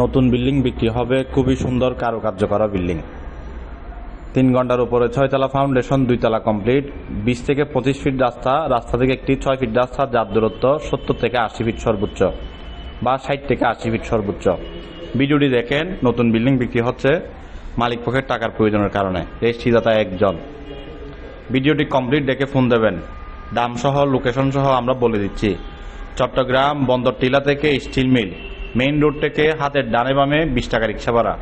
নতুন বিল্ডিং বিক্রি হবে, খুবই সুন্দর কারুকার্য করা বিল্ডিং। তিন ঘণ্টার উপরে ছয়তলা ফাউন্ডেশন, দুইতলা কমপ্লিট। বিশ থেকে পঁচিশ ফিট রাস্তা রাস্তা থেকে একটি ছয় ফিট রাস্তা, যার দূরত্ব সত্তর থেকে আশি ফিট সর্বোচ্চ বা ষাট থেকে আশি ফিট সর্বোচ্চ। ভিডিওটি দেখেন, নতুন বিল্ডিং বিক্রি হচ্ছে মালিক পক্ষের টাকার প্রয়োজনের কারণে। রেজিস্ট্রিদাতা একজন। ভিডিওটি কমপ্লিট দেখে ফোন দেবেন। দাম সহ, লোকেশন সহ আমরা বলে দিচ্ছি। চট্টগ্রাম বন্দর টিলা থেকে স্টিল মিল। মেইন রোড থেকে হাতের ডানে বামে বিশ টাকা রিক্সা ভাড়া।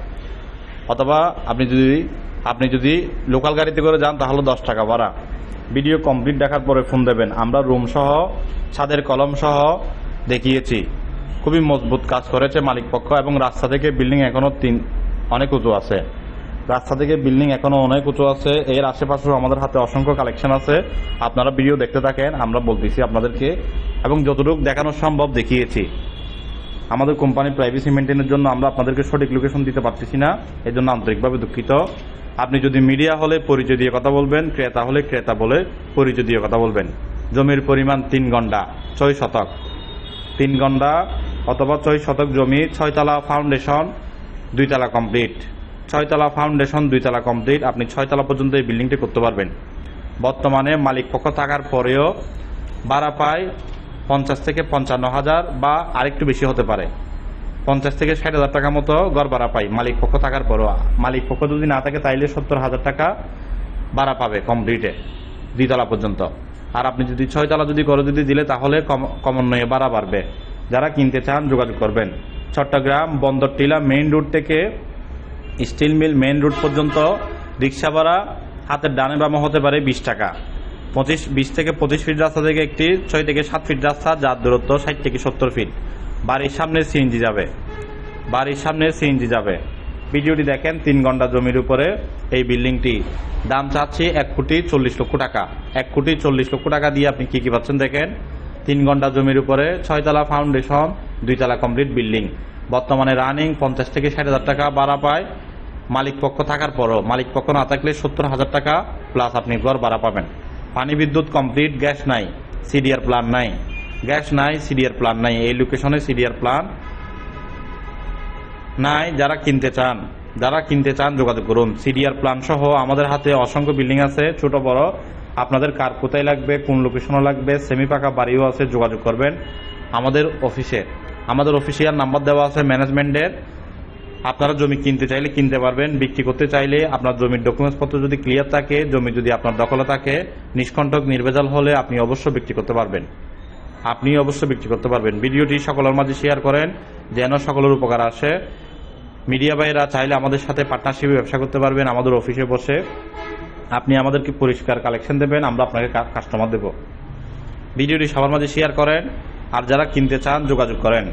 অথবা আপনি যদি আপনি যদি লোকাল গাড়িতে করে যান, তাহলে দশ টাকা ভাড়া। ভিডিও কমপ্লিট দেখার পরে ফোন দেবেন। আমরা রুম সহ, ছাদের কলম সহ দেখিয়েছি। খুবই মজবুত কাজ করেছে মালিক পক্ষ এবং রাস্তা থেকে বিল্ডিং এখনও তিন, অনেক উঁচু আছে। রাস্তা থেকে বিল্ডিং এখনও অনেক উঁচু আছে। এর আশেপাশেও আমাদের হাতে অসংখ্য কালেকশন আছে। আপনারা ভিডিও দেখতে থাকেন, আমরা বলতেছি আপনাদেরকে। এবং যতটুকু দেখানো সম্ভব দেখিয়েছি। আমাদের কোম্পানি প্রাইভেসি মেনটেনের জন্য আমরা আপনাদেরকে সঠিক লোকেশন দিতে পারতেছি না এই জন্য আন্তরিকভাবে দুঃখিত। আপনি যদি মিডিয়া হলে পরিচয় দিয়ে কথা বলবেন, ক্রেতা হলে ক্রেতা বলে পরিচয় দিয়ে কথা বলবেন। জমির পরিমাণ তিন ঘণ্টা, ছয় শতক। তিন ঘণ্টা অথবা ছয় শতক জমি, ছয়তলা ফাউন্ডেশন দুইতলা কমপ্লিট ছয়তলা ফাউন্ডেশন দুইতলা কমপ্লিট আপনি ছয়তলা পর্যন্ত এই বিল্ডিংটি করতে পারবেন। বর্তমানে মালিক পক্ষ থাকার পরেও ভাড়া পায় পঞ্চাশ থেকে পঞ্চান্ন হাজার বা আরেকটু বেশি হতে পারে। পঞ্চাশ থেকে ষাট হাজার টাকা মতো গড় ভাড়া পাই। মালিক পক্ষ থাকার পরও মালিক পক্ষ যদি না থাকে তাইলে সত্তর হাজার টাকা ভাড়া পাবে কমপ্লিটে দ্বিতলা পর্যন্ত। আর আপনি যদি ছয়তলা যদি করে যদি দিলে তাহলে কম- কমন্বয়ে ভাড়া বাড়বে। যারা কিনতে চান যোগাযোগ করবেন। চট্টগ্রাম বন্দর টিলা মেইন রোড থেকে স্টিল মিল মেইন রোড পর্যন্ত রিক্সা ভাড়া হাতের ডানে বামে হতে পারে বিশ টাকা। পঁচিশ, বিশ থেকে পঁচিশ ফিট রাস্তা থেকে একটি, ছয় থেকে সাত ফিট রাস্তা, যার দূরত্ব ষাট থেকে সত্তর ফিট বাড়ির সামনে সিএনজি যাবে। বাড়ির সামনে সিএনজি যাবে। ভিডিওটি দেখেন, তিন ঘণ্টা জমির উপরে এই বিল্ডিংটি। দাম চাচ্ছি এক কোটি চল্লিশ লক্ষ টাকা। এক কোটি চল্লিশ লক্ষ টাকা দিয়ে আপনি কি কি পাচ্ছেন দেখেন? তিন ঘণ্টা জমির উপরে ছয়তলা ফাউন্ডেশন, দুইতলা কমপ্লিট বিল্ডিং। বর্তমানে রানিং পঞ্চাশ থেকে ষাট হাজার টাকা ভাড়া পায়। মালিক পক্ষ থাকার পরও, মালিক পক্ষ না থাকলে সত্তর হাজার টাকা প্লাস আপনি ঘর ভাড়া পাবেন। পানি বিদ্যুৎ কমপ্লিট, গ্যাস নাই, সিডিআর প্ল্যান নাই। গ্যাস নাই, সিডিআর প্ল্যান নাই, এই লোকেশনে সিডিআর প্ল্যান নাই, যারা কিনতে চান, যারা কিনতে চান, যোগাযোগ করুন। সিডিআর প্ল্যান সহ আমাদের হাতে অসংখ্য বিল্ডিং আছে, ছোট, বড়। আপনাদের কার কোথায় লাগবে, কোন লোকেশনে লাগবে সেমি পাকা বাড়িও আছে, যোগাযোগ করবেন আমাদের অফিসে আমাদের অফিসিয়াল নাম্বার দেওয়া আছে ম্যানেজমেন্টের আপনারা জমি কিনতে চাইলে কিনতে পারবেন, বিক্রি করতে চাইলে আপনার জমির ডকুমেন্টস পত্র যদি ক্লিয়ার থাকে, জমি যদি আপনার দখলে থাকে, নিষ্কণ্টক, নির্ভেজাল হলে আপনি অবশ্য বিক্রি করতে পারবেন। আপনি অবশ্য বিক্রি করতে পারবেন। ভিডিওটি সকলের মাঝে শেয়ার করেন, যেন সকলের উপকার আসে। মিডিয়া ভাইরা চাইলে আমাদের সাথে পার্টনারশিপে ব্যবসা করতে পারবেন, আমাদের অফিসে বসে। আপনি আমাদেরকে পরিষ্কার কালেকশন দেবেন, আমরা আপনাকে কাস্টমার দেব। ভিডিওটি সবার মাঝে শেয়ার করেন, আর যারা কিনতে চান, যোগাযোগ করেন।